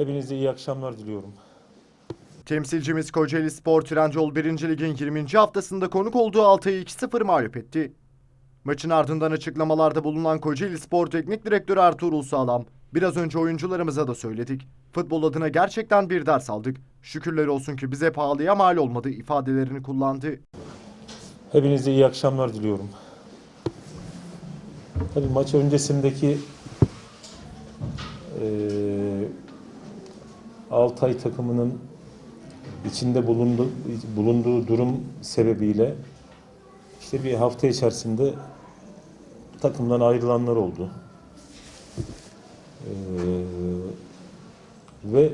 Hepinize iyi akşamlar diliyorum. Temsilcimiz Kocaeli Spor Trendyol 1. Lig'in 20. haftasında konuk olduğu Altay'ı 2-0 mağlup etti. Maçın ardından açıklamalarda bulunan Kocaeli Spor Teknik Direktörü Ertuğrul Sağlam, biraz önce oyuncularımıza da söyledik. Futbol adına gerçekten bir ders aldık. Şükürler olsun ki bize pahalıya mal olmadı ifadelerini kullandı. Hepinize iyi akşamlar diliyorum. Tabii maç öncesindeki eee Altay takımının içinde bulundu, bulunduğu durum sebebiyle işte bir hafta içerisinde takımdan ayrılanlar oldu. Eee, ve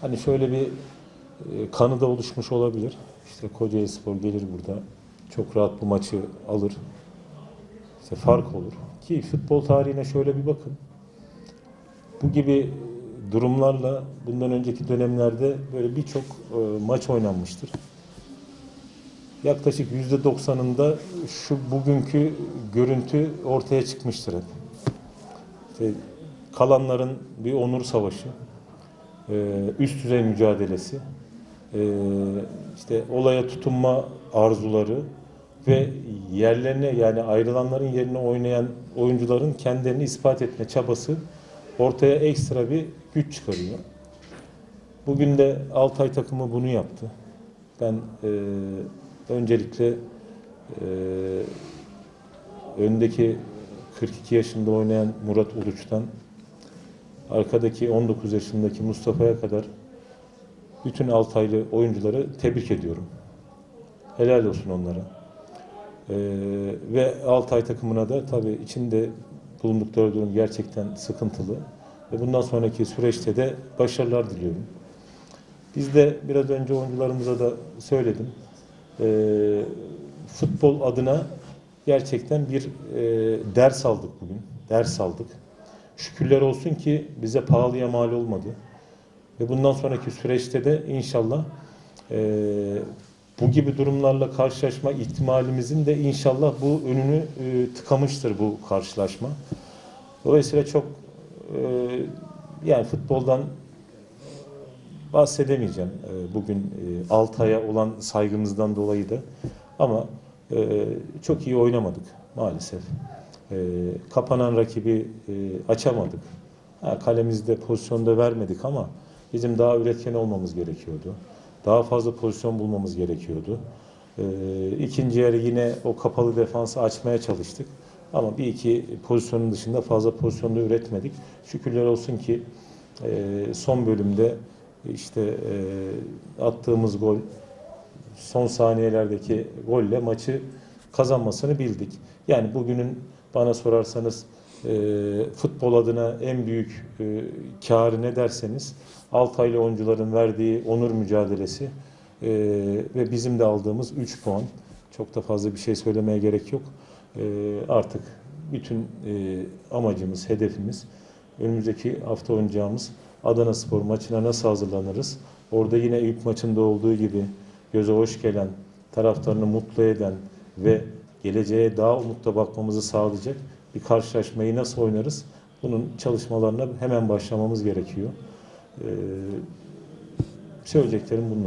hani şöyle bir e, kanı da oluşmuş olabilir. İşte Kocaeli Spor gelir burada çok rahat bu maçı alır. İşte fark olur. Ki futbol tarihine şöyle bir bakın. Bu gibi durumlarla bundan önceki dönemlerde böyle birçok e, maç oynanmıştır. Yaklaşık %90'ında şu bugünkü görüntü ortaya çıkmıştır hep. İşte kalanların bir onur savaşı, e, üst düzey mücadelesi, e, işte olaya tutunma arzuları ve yerlerine yani ayrılanların yerine oynayan oyuncuların kendilerini ispat etme çabası ortaya ekstra bir güç çıkarıyor. Bugün de Altay takımı bunu yaptı. Ben e, öncelikle e, öndeki 42 yaşında oynayan Murat Uluç'tan arkadaki 19 yaşındaki Mustafa'ya kadar bütün Altaylı oyuncuları tebrik ediyorum. Helal olsun onlara. Ee, ve Altay takımına da tabii içinde bulundukları durum gerçekten sıkıntılı. Ve bundan sonraki süreçte de başarılar diliyorum. Biz de biraz önce oyuncularımıza da söyledim. Ee, futbol adına gerçekten bir e, ders aldık bugün. Ders aldık. Şükürler olsun ki bize pahalıya mal olmadı. Ve bundan sonraki süreçte de inşallah e, bu gibi durumlarla karşılaşma ihtimalimizin de inşallah bu önünü e, tıkamıştır bu karşılaşma. Dolayısıyla çok e, yani futboldan bahsedemeyeceğim e, bugün e, Altay'a olan saygımızdan dolayı da ama e, çok iyi oynamadık maalesef. E, kapanan rakibi e, açamadık. Ha, kalemizde pozisyonda vermedik ama bizim daha üretken olmamız gerekiyordu. Daha fazla pozisyon bulmamız gerekiyordu. İkinci yarı yine o kapalı defansı açmaya çalıştık. Ama bir iki pozisyonun dışında fazla pozisyonda üretmedik. Şükürler olsun ki e, son bölümde işte e, attığımız gol son saniyelerdeki golle maçı kazanmasını bildik. Yani bugünün bana sorarsanız e, futbol adına en büyük e, karı ne derseniz Altaylı oyuncuların verdiği onur mücadelesi e, ve bizim de aldığımız 3 puan. Çok da fazla bir şey söylemeye gerek yok. E, artık bütün e, amacımız, hedefimiz önümüzdeki hafta oynayacağımız Adana Spor maçına nasıl hazırlanırız? Orada yine ilk maçında olduğu gibi göze hoş gelen, taraftarını mutlu eden ve geleceğe daha umutla bakmamızı sağlayacak bir karşılaşmayı nasıl oynarız? Bunun çalışmalarına hemen başlamamız gerekiyor. Ee, söyleyeceklerim bunlar.